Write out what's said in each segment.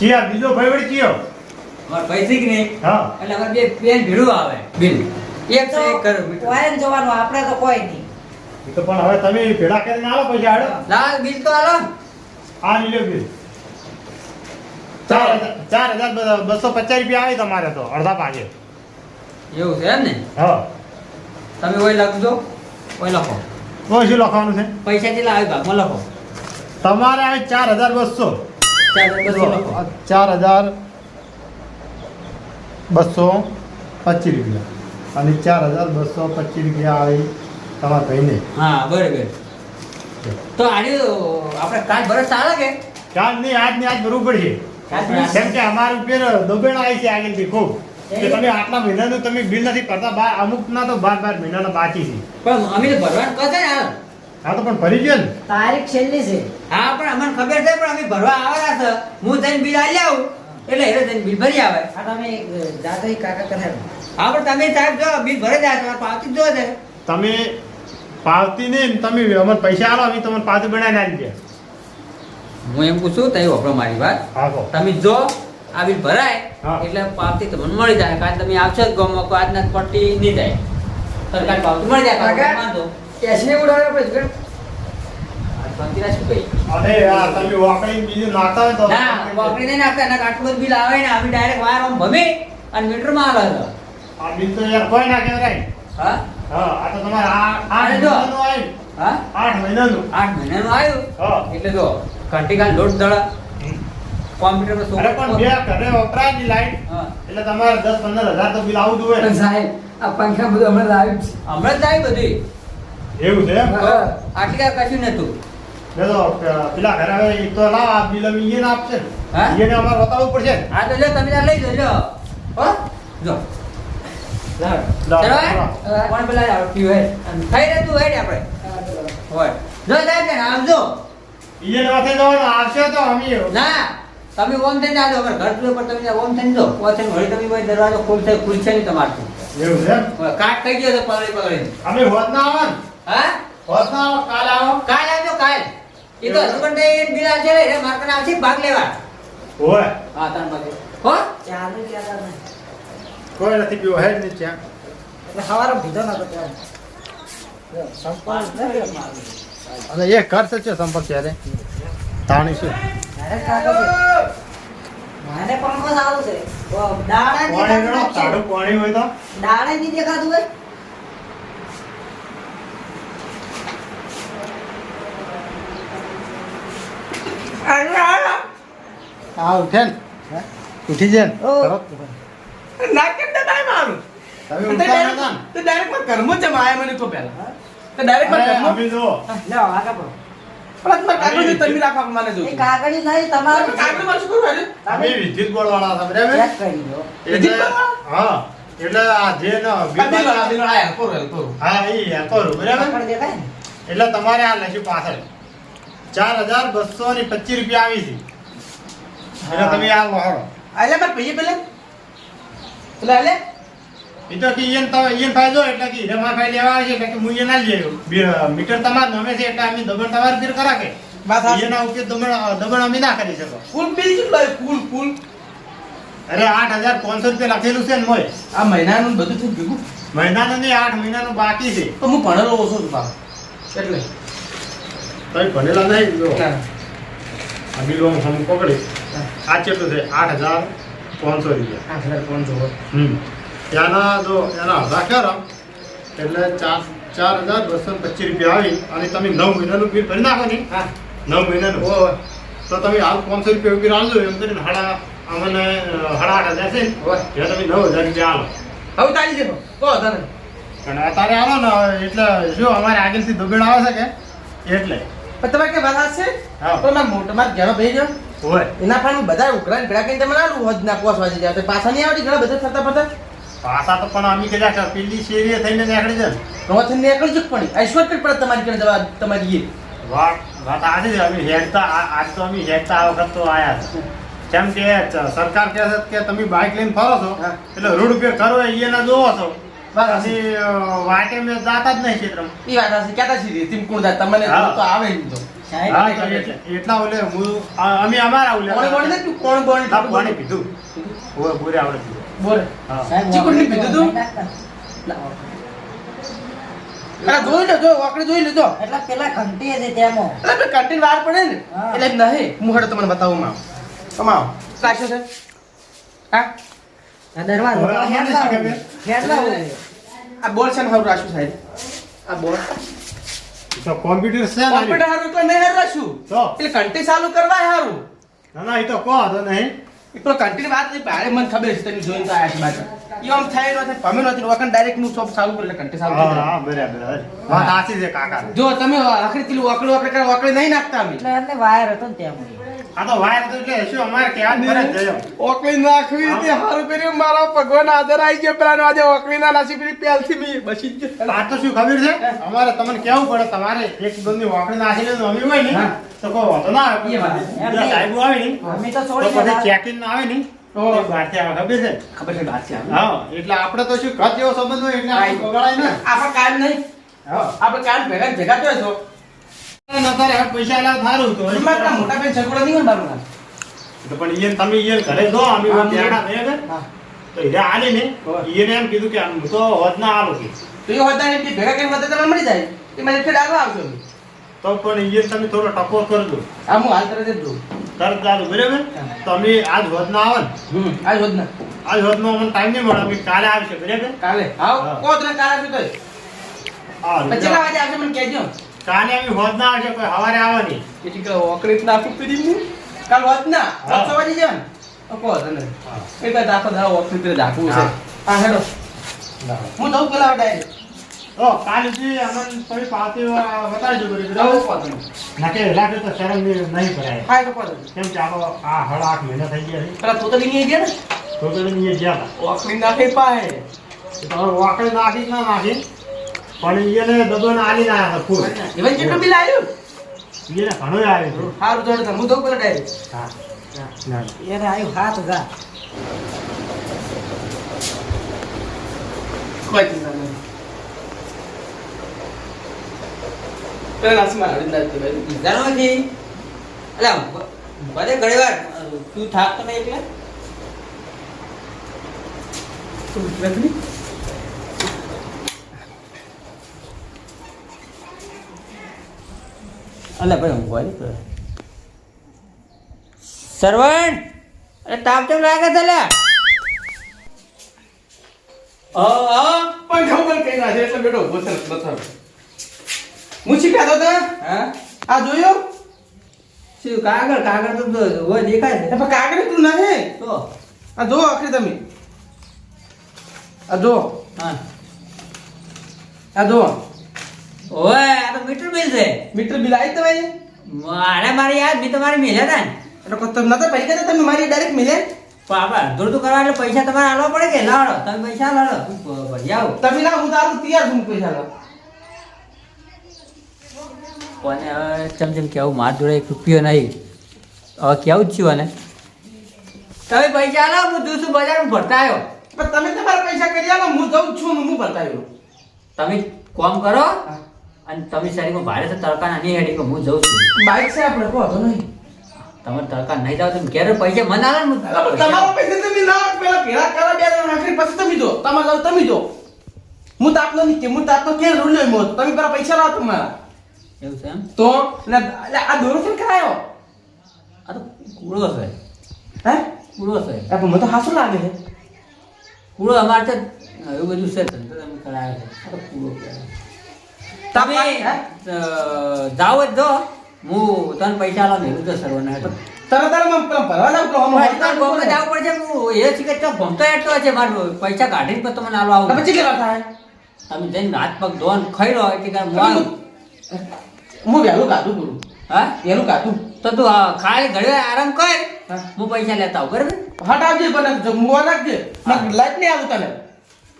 ચિયા બીજો ભાઈ વળી ચિયો અમારે પૈસી કે નહીં? હા. એટલે અમાર બે બેન ભેળું આવે. બિલ. એક છે એક કરું વાયન જોવાનું આપણે તો કોઈ નહીં. એ તો પણ હવે તમે ભેળા કરીને આવો પૈસા હાડો લાલ બિલ તો આલો આ લીલો બિલ. ચાર હજાર- ચાર હજાર બસો પચાસ રૂપિયા આવે તમારે તો અડધા ભાગે. એવું છે એમ ને? હા. તમે ઓય લખજો ઓય લખો. તો શું લખવાનું છે? પૈસા જેટલા આવે ભાગમાં લખો. તમારે આવે ચાર હજાર બસો. ચાર હજાર બસો. પચીસ રૂપિયા. અને ચાર હજાર બસો પચીસ રૂપિયા આવે તમારા ભાઈને. હા બરાબર. તો આજે આપણે કાચ ભરત ચાલે કે? કાચ નહીં આજ ને આજ ભરવું પડશે. કેમ કે અમારું પેર દોબેણ આવી છે આગળથી ખૂબ. કે તમે આટલા મહિનાનું તમે બિલ નથી કરતા બાર અમુક ના તો બાર બાર મહિનાના બાકી છે. પણ અમે ભરવાનું કહે ને હા તો પણ ભરી ગયો ને. તારીખ છેલ્લી છે. હા પણ અમને ખબર છે પણ અમે ભરવા આવ્યા છે. હું જઈને બિલ આલી આવું. એટલે એને જઈને બિલ ભરી આવે. આ તમે જાતે કાકા કરાવો હા પણ તમે સાહેબ જો બિલ ભરે જાય તમારે પાવતી જો છે. તમે પાવતી ને તમે અમને પૈસા આલો અમે તમને પાવતી બનાવીને આપી દે. હું એમ પૂછું તઈ વપરો મારી વાત. તમે જો આ બિલ ભરાય એટલે પાવતી તમને મળી જાય. કારણ તમે આવશો જ ગમો કોઈ આજના પટ્ટી નહીં જાય. સરકાર પાવતી મળી જાય. કાકા વાંધો. કેશને ઉડાવે પછી ગણ. શું કહી તમે વાપરી બીજું નાખતા હોય તો વાપરી નહીં નાખતા ના આટલું બધું બિલ આવે ને અમે ડાયરેક્ટ વાર ભમી અને મીટરમાં આવે છે આ બિલ તો કોઈ ના કહેવાય હા? હા આ તો તમારે આ આઠ અરે જો. મહિનાનું આવ્યું. હા? આઠ મહિનાનું. આઠ મહિનાનું આવ્યું? હા. એટલે જો ઘંટીકા લોટ દળા. કોમ્પ્યુટરમાં અરે પણ બે ઘરે વપરાયની લાઈટ. હા. એટલે તમારે દસ પંદર હજાર તો બિલ આવતું હોય. પણ સાહેબ આ પંખા બધું હમણાં લાવ્યું છે. હમણાં જ આવી બધી. એવું છે. આટલી કશું નતું પેલા ઘરે આવે તો લાવ આ બિલ અમે આપશે. ને. હા? ઈને અમારે બતાવવું પડશે. ને. હા તો લે તમે ત્યાં લઈ જજો હો? જો. કોણ પેલા પીવે થઈ રહેતું હોય ને આપણે? હોય. જો સાહેબ ને આવજો. ઈને માથે જવાનું આવશે તો અમે. ના તમે ઓમ થઈને આવજો અમારે ઘર પર તમે ઓમ થઈને જો. ઓમ વળી તમે ભાઈ દરવાજો ખુલશે ખુલશે નહીં તમારે એવું છે કાટ ગયો છે પગડી પકડીને. અમે હોત ના આવો ને હા? હોત કાલ આવો. કાલ આવજો કાલ. એ તો હસબન્ડ બિલ આવશે ને એટલે આવશે ભાગ લેવા. હોય. હા તાર પછી હો? ચાલુ કહેતા કોઈ નથી પીવો હેડ નહીં ત્યાં એટલે સવારે નતો ત્યારે. સંપર્ક નથી. અને એ ઘર છે સંપર્ક ત્યારે તાણી શું? મારે કાકા. મારે પંખો સારું છે. ઓ, દાડા જ ની દેખાતું હોય? આ ઉઠે ને. ઉઠી જાય ને. ના કેમ તો કાંઈ મારું. તો ઉઠતા direct- નતા ને? તો direct માં ઘરમાં જ મને તો પહેલા. તો direct માં અરે, ઘરમાં- અમે જો લ્યો, આગળ પણ કાગળ તમે રાખો મને એ જોતું. નહીં તમારું કાગળમાં શું કરવું આજે? વિદ્યુત બોર્ડ વાળા હતા બરાબર? ચેક કરી લો વિદ્યુત હા એટલે આ જે ન આ. હા એ બરાબર? ને. એટલે તમારે આ લખ્યું પાછળ. ચાર હજાર બસો ને પચીસ રૂપિયા આવી છે. એટલે તમે આ વહાડો એટલે પણ પૈયે પેલે. પેલા આલે. એ તો કે ઈયન તમે ઈયન ફાયદો એટલે કે હીરા માં ફાયદો લેવા છે એટલે કે હું ઈયન મીટર તમારે નમે છે એટલે અમે દબણ તમારે ફેર કરા કે. ઈયનના ઉપયોગ દબણ દબણ અમે ના કરી શકો. ફૂલ બિલ કેટલું ફૂલ અરે આઠ હજાર પાંચસો રૂપિયા લખેલું છે ને મોય. આ મહિનાનું બધું થયું ભેગું મહિનાનું નહીં આઠ મહિનાનું બાકી છે. તો હું ભણેલો ઓછો છું બાપ. એટલે. તમે ભણેલા નહીં જો. ના. આ પકડી. આ કેટલું છે? આઠ હજાર પાંચસો રૂપિયા. આઠ હજાર પાંચસો. હમ. ત્યાંના જો એના હજાર ખરા એટલે ચાર ચાર હજાર બસો પચીસ રૂપિયા આવી અને તમે નવ મહિનાનું બિલ ભરી નાખો ને? હા. નવ મહિનાનું. હોય, તો તમે હાલ પાંચસો રૂપિયા બિલ આવજો એમ કરીને હાડા અમને હાડા હાડા હજાર ને? તમે નવ હજાર રૂપિયા આલો. હવે તારી જશો. કહો તને અને અત્યારે આવો ને એટલે જો અમારે આગળથી દુબેડ આવે છે કે? એટલે. પણ તમારે કઈ વાત છે. પણ મારા મોટા મારા ઘેરો ભાઈ ગયો હોય. એના પાણી બધા ઉઘરાણ ભેળા કરીને તમે આલું હોજ ના કોસ વાજી જાય. પાછા નહીં આવડી? ઘણા બધા ફરતા ફરતા? પાછા તો પણ અમે કર પેલી શેરીએ થઈને નીકળી જાય. ને રોથન ને એકલ જ પણ ઐશ્વર્ય પડે તમારી ઘરે જવા તમારી એ વાત વાત આજે જ અમે હેડતા આજ તો અમે હેડતા આ વખત તો આયા છે. કેમ કે સરકાર કહે છે કે તમે બાઇક લઈને ફરો છો એટલે રોડ ઉપર કરો એના જોવો છો. વાટે મેં જાતા જ નહીં ક્ષેત્રમાં. એ વાત હશે ક્યાં છી તેમ કોણ જાય તમને તો આવે નહીં તો. હા એટલા ઓલે હું અમે અમારા ઓલે કોણે કોણે નથી કોણ કોણ ના, કોણે પીધું ઓવે, પૂરે આવડે પીધું. બોલ સાહેબ, ચીકુની પીધું તું? અરે જોઈ લો વાકડે જોઈ લેજો. એટલે પેલા ઘંટી હતી તેમાં. એટલે વાર પડે ને. એટલે નહીં. હું હડો તમને બતાવું માં કમાઓ સાચો છે? હા? આ દરવાજો બોલ છે ને સાહેબ. આ બોલ. તો કોમ્પ્યુટર છે કોમ્પ્યુટર હારું તો નહીં રાખ્યું. તો? એટલે કંટી ચાલુ કરવા હારું. ના ના એ તો કહો તો નહીં. પેલો કંટી વાત નહીં ભારે મને ખબર છે તમે જોઈને તો આયા છો બાજુ. ઈ આમ થાય નથી પમે નથી વખત ડાયરેક્ટનું શોપ ચાલુ કરે એટલે કંટી ચાલુ હા. હા બરાબર વાત સાચી છે કાકા. જો તમે આખરી પેલું વાકડું વાકડે કરે વાકડે નહીં નાખતા અમે. એટલે વાયર હતો ને તેમાં આ તો વાયર તો એટલે શું અમારે કહેવાનું ફરજ છે એમ. નાખવી તે હારું કર્યું. મારો ભગવાન હાજર આવી ગયો પેલા આજે ઓકળી ના નાસી પેલી પહેલથી મી બસી ગયો. આ તો શું ખબર છે? અમારે તમને કેવું પડે? તમારે એક બંને વાકડી નાખી લે અમે હોય ને તો કોઈ વાંધો ના આવે. એ વાત. બીજા સાહેબો આવે ને અમે તો તો છોડી પછી ચેકિંગ ના આવે ને તો બહારથી આવે ખબર છે? ખબર છે વાત છે હા એટલે આપણે તો શું ઘર જેવો સંબંધ હોય એટલે આપણે બગાડાય ને. આપણે કાયમ નહીં. હા. આપણે કાયમ ભેગા ભેગા થયો છો. પૈસા લાવ થારું તો. મોટા બેન છગડો નહીં હોય ને બારું ના. તો પણ ઈયન તમે ઈયન ઘરે જો અમે હા, બેડા બે બે હા. તો હીરા આલે ને ઈયને એમ કીધું કે હું તો હોદ ના આલો કે તો એ હોતા નહીં કે ભેગા કરીને વધે તમને મળી જાય? એ મને ફેર આગળ આવશો તો પણ ઈયન તમે થોડો ટકો કરજો. આ હું હાલ તરત જ દઉં. તરત ચાલુ બરાબર? હા. તો અમે આજ હોત ના આવે ને. આજ હોત ના આજ હોત નો મને ટાઈમ નહીં મળે અમે કાલે આવશે બરાબર? કાલે? આવ હા. કહો કાલે આવશે તોય. હા, પછી આવશે મને કહેજો. કાલે અમે હોદ ના આવશે કોઈ હવારે આવવાની? કેટલી કે ના નાખું પીધી હું કાલ હોત ના હા. સાતસો વાગે જાય ને. તને એ કાંઈ દાખો દા ઓકળી પીને દાખવું છે. હા. હેડો. હું. દઉં પેલા ડાયરેક્ટ. ઓ કાલે જે અમને તમે પાર્ટી બતાવજો બરાબર જવું પડે ના કે લાગે તો શરમ નહીં ભરાય. હા તો પડે કેમ આપણો આ હળ આઠ મહિના થઈ ગયા છે. પેલા તો તો નહીં ગયા ને? તો તો એ ગયા ઓકરી નાખે પાહે. તો ઓકરી નાખી ના નાખી. પણ ઈને દબણ આલી ના હતા ફૂલ. ઇવન કેટલું બિલ આવ્યું? ઈને ઘણો આવ્યું છે. સારું જોડે તો હું દઉં પેલા ડાયરેક્ટ હા. ના એને આવ્યું હાથ ગા કોઈ ચિંતા નહીં. પેલા નાસીમાં ના એટલે ભલે ઘણી વાર તું થાકતો નહીં એટલે તું નથી? અલે ભાઈ હું બોલી તો. સરવણ! અરે તાપ કેમ લાગે છે લે? પણ પણ કઈ ના છે એટલે બેટો ઊભો છે બતાવ. હું શીખાતો તો. હા? આ જોયો? શું કાગળ? કાગળ તો હોય દેખાય છે. પણ કાગળ તું નહીં તો? આ જો આખરે તમે. આ જો. હા. આ જો. ઓય આ તો મીટર બિલ છે. મીટર બિલ આવી તમે મારે મારી યાદ મેં તમારે મેલ્યા હતા ને. એટલે તમને તો પૈસા તો તમે મારી ડાયરેક્ટ મિલે. આપણે અડધું કરવા એટલે પૈસા તમારે આલવા પડે કે? લાડો તમે પૈસા લાડો ભરી તમે ના હું તારું તૈયાર છું પૈસા લો કોને હવે ચમચમ કેવું માર જોડે એક રૂપિયો નહીં. હવે કેવું જ છું તમે પૈસા આલો હું જોશું બજારમાં ભરતા આવ્યો. પણ તમે તમારા પૈસા કરી આવો હું જઉં છું હું હું બતાવ્યો તમે કોમ કરો? અને તમે શરીરમાં ભારે છે તડકા નહીં હેડી હું જઉં છું. બાઈક છે આપણે કહો હતો નહીં. તમે તડકા નહીં જાવ તમે ક્યારે પૈસા મને આવે તમારા પૈસા તમે ના. પેલા કરા કરવા બે આખરી પછી તમે જો. તમારે લાવ તમે જો. હું તાપનો નહીં કે હું તાપનો કે રૂલ્યો મોત. તમે પેલા પૈસા લાવો તમારા. એવું છે એમ? તો આ દોરો કેમ કરાયો? આ તો કૂળો છે. હે? કૂળો છે. આ પણ મને તો હાસું લાગે છે. કૂળો અમારે તો એવું બધું છે. તમે કરાયો છે. કૂળો કહેવાય. તમે? જાઓ જ જો હું તને પૈસા ને એવું તો સર્વને તરત પણ પૈસા કાઢીને પછી તમને આલો આવું. પછી કેટલા થાય? તમે જઈને હાથ પગ ધોન ખાઈ લો એટલે હું વહેલું કાઢું કરું. હા? વહેલું કાઢું તો તું ખાલી ઘડી આરામ કર. હું. પૈસા લેતા આવું બરાબર? હટાવજે પણ નાખજે નકર લાઈટ નહીં આવું તને.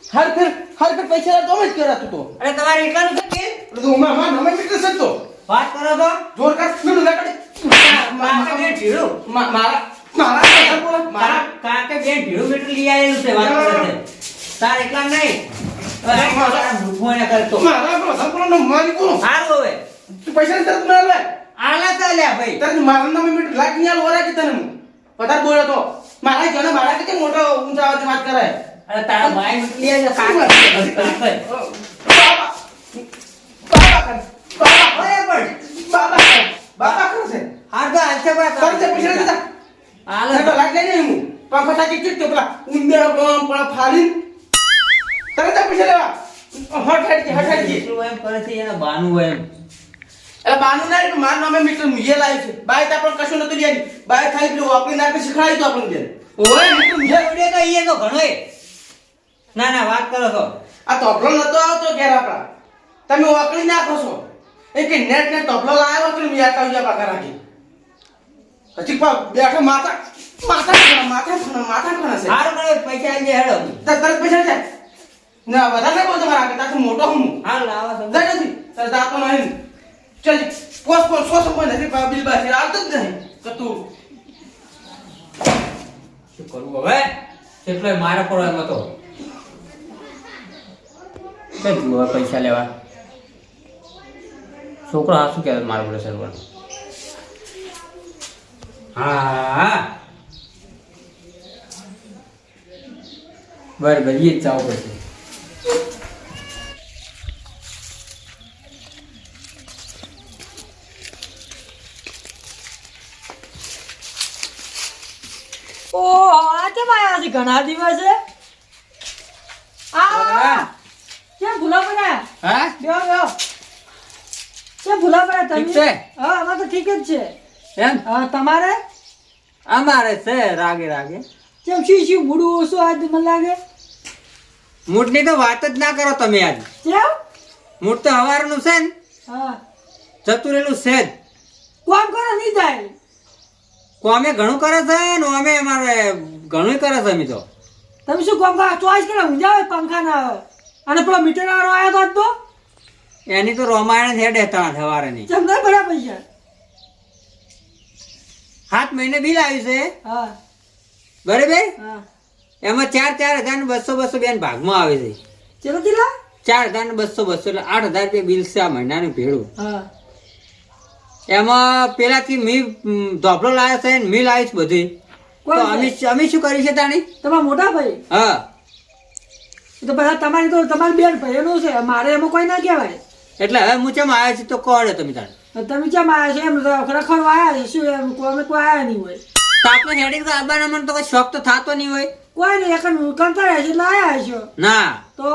હર ફેર હર ફેર પૈસા તો જ કરા તું તો. અરે તમારે એટલાનું કે? એટલે તું ઉમા માં નમે મીટર છે તો. વાત કરો તો. જોર કર મીઠું લાગડે મારા બે ઢીળો મારા મારા મારા કાકે બે ઢીળો મીઠું લઈ આવેલું છે વાત કરે છે. તાર એકલા નહીં. આ તારા કરતો. મારા ને મારી બોલો સારું હવે. તું પૈસા તરત મને લે આલા ચાલ્યા ભાઈ. તને મારા નામે મીઠું લાગ નહીં આલું કે તને હું. બોલ્યો તો. મારા જોને મારા કે મોટો ઊંચા અવાજે વાત કરાય. અરે તારા ભાઈ છે? કાકા તો હાલશે તા તો નહીં હું પંખો સાચી ચૂટ પેલા ઉંદે ગમ હટ કે એમ બાનું એમ એટલે બાનું ના એટલે મારું મીટર મુજે લાવી છે બાય તો કશું નતું બાય ખાલી તો આપણને ઓય મીઠું મુજે તો તો. ના ના વાત કરો છો આ તોપલો નતો આવતો ઘેર આપણા તમે વાકડી નાખો છો. એ કે નેટ ને તબલો લાવ્યો તો મેં આતા ઉજા પાકા રાખી. હજી પા બેઠો માથા માથા ખણા માથા ખણા માથા ખણા છે. હારું કરે પૈસા આલજે હેડો. તર તરત પૈસા જાય ના વધારે ના બોલતો મારા આગળ મોટો હું. હા લાવા જાય નથી. તારે દાતો નહીં. ચલ પોસ પોસ સો પણ નથી પા બિલ બાસી આવતો જ નહીં તો તું શું કરવું હવે? કેટલોય મારે પડો એમ હતો. તું પૈસા લેવા? છોકરો આ શું કહેવાય મારા પડે સરવર હા. બરાબર એ જ જાવ પછી. ઘણા દિવસે? આ કેમ ભૂલા પડ્યા? હા? બેહો બેહો. કેમ ભૂલા પડ્યા ઠીક તમે છે? હા અમારે તો ઠીક જ છે. એમ? હા તમારે? અમારે છે રાગે રાગે. કેમ શું શું મૂડું ઓછું આજ મને લાગે? મૂડની તો વાત જ ના કરો તમે આજ. કેમ? મૂડ તો હવારનું છે ને? હા. જતું રહેલું છે જ. કોમ કરો નહીં થાય. કોમે ઘણું કરે છે ને અમે અમારે ઘણું કરે છે અમે તો. તમે શું કોમ કરો? ચોઈસ કરો ઊંઝા આવે પંખા ના આવે અને પેલો મીટર વાળો આવ્યો હતો તો? એની તો રામાયણ છે ડેતા સવારની. ના ભર્યા પૈસા. સાત મહિને બિલ આવ્યું છે? બરાબર? એમાં ચાર ચાર હજાર બસો બસો બેન ભાગમાં આવે છે. ચલો કેટલા? ચાર હજાર બસો બસો એટલે આઠ હજાર રૂપિયા બિલ છે આ મહિનાનું ભેળું. હા. એમાં પેલાથી મી ધોપડો લાવ્યો છે ને મિલ આવી છે બધી. તો અમે અમે શું કરી છે તાણી? તમારા મોટા ભાઈ? હા. તો બધા તમારી તો તમારી બેન ભાઈઓનું છે. મારે એમાં કોઈ ના કહેવાય. એટલે હવે હું ચમ આવ્યા છે તો કહો તમે તાણ તમે કેમ આવ્યા છે? એમ ખરેખર આવ્યા છે. શું એમ? કોઈ કોઈ આવ્યા નહીં હોય. તો આપણે હેડિંગ તો આવવાના મને તો કોઈ શોખ તો થતો નહીં હોય. કોઈ નહીં એક કંટાળ્યા છે એટલે આવ્યા છો. ના. તો?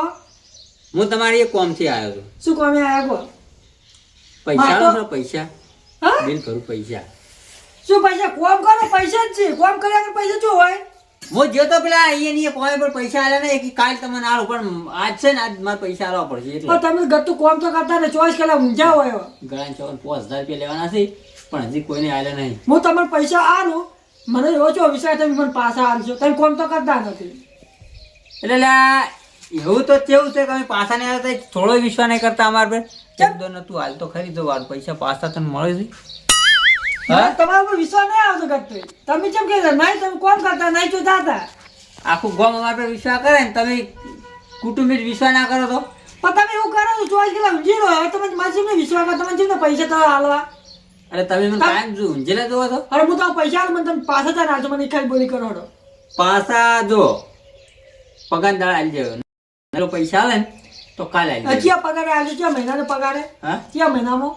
હું તમારી એ કોમથી આવ્યો છું. શું કોમે આવ્યા કો પૈસા પૈસા. હા? બિલ કરું પૈસા. શું પૈસા? કોમ કરો પૈસા જ છે. કોમ કર્યા પૈસા શું હોય? હું જો તો પેલા અહીંયા કોઈ પર પૈસા આલ્યા ને કે કાલ તમને આલો પણ આજ છે ને આજ મારે પૈસા આલવા પડશે એટલે. તમે ગતું કોમ તો કરતા ને ચોવીસ કલાક ઊંઝા હોય ગણા ચોવન પાંચ હજાર રૂપિયા લેવાના છે પણ હજી કોઈને આલ્યા નહીં. હું તમને પૈસા આલું મને રોજો વિશ્વાસ તમે મને પાછા આલશો. તમે કોમ તો કરતા નથી. એટલે એવું તો કેવું છે કે અમે પાછા નહીં આવતા થોડો વિશ્વાસ નહીં કરતા અમારે પર. તો નતું હાલ તો ખરી દો વાર પૈસા પાછા તને મળે છે. તમારા ઉપર વિશ્વાસ નહીં આવતો કરતો તમે કેમ કે નહીં તમે કોણ કરતા? નહીં જોતા. હતા આખું ગામ અમારા પર વિશ્વાસ કરે ને તમે કુટુંબી વિશ્વાસ ના કરો તો? પણ તમે એવું કરો છો ચોવીસ કલાક ઊંઝી હવે તમે માસી વિશ્વાસ કરો તમે જેમને પૈસા તો હાલવા? અરે તમે મને કાયમ જો ઊંઝેલા જોવો છો. અરે હું તો પૈસા મને તમે પાછા ત્યાં નાખજો મને ખાલી બોલી કરો હડો. પાછા જો. પગાર દાળ આવી જાય પૈસા આવે ને તો કાલે આવી પગારે આજે ક્યાં મહિનાનો પગારે? હા? ક્યાં મહિનામાં?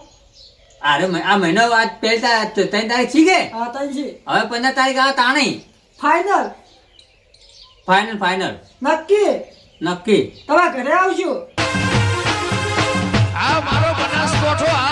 અરે આ મહિનો આજ પહેલા ત્રણ તારીખ છે કે? હા ત્રણ છે. હવે પંદર તારીખ આ તાણી. ફાઈનલ ફાઈનલ ફાઈનલ નક્કી? નક્કી. તમારા ઘરે આવજો. આ મારો બનાસકોઠો આ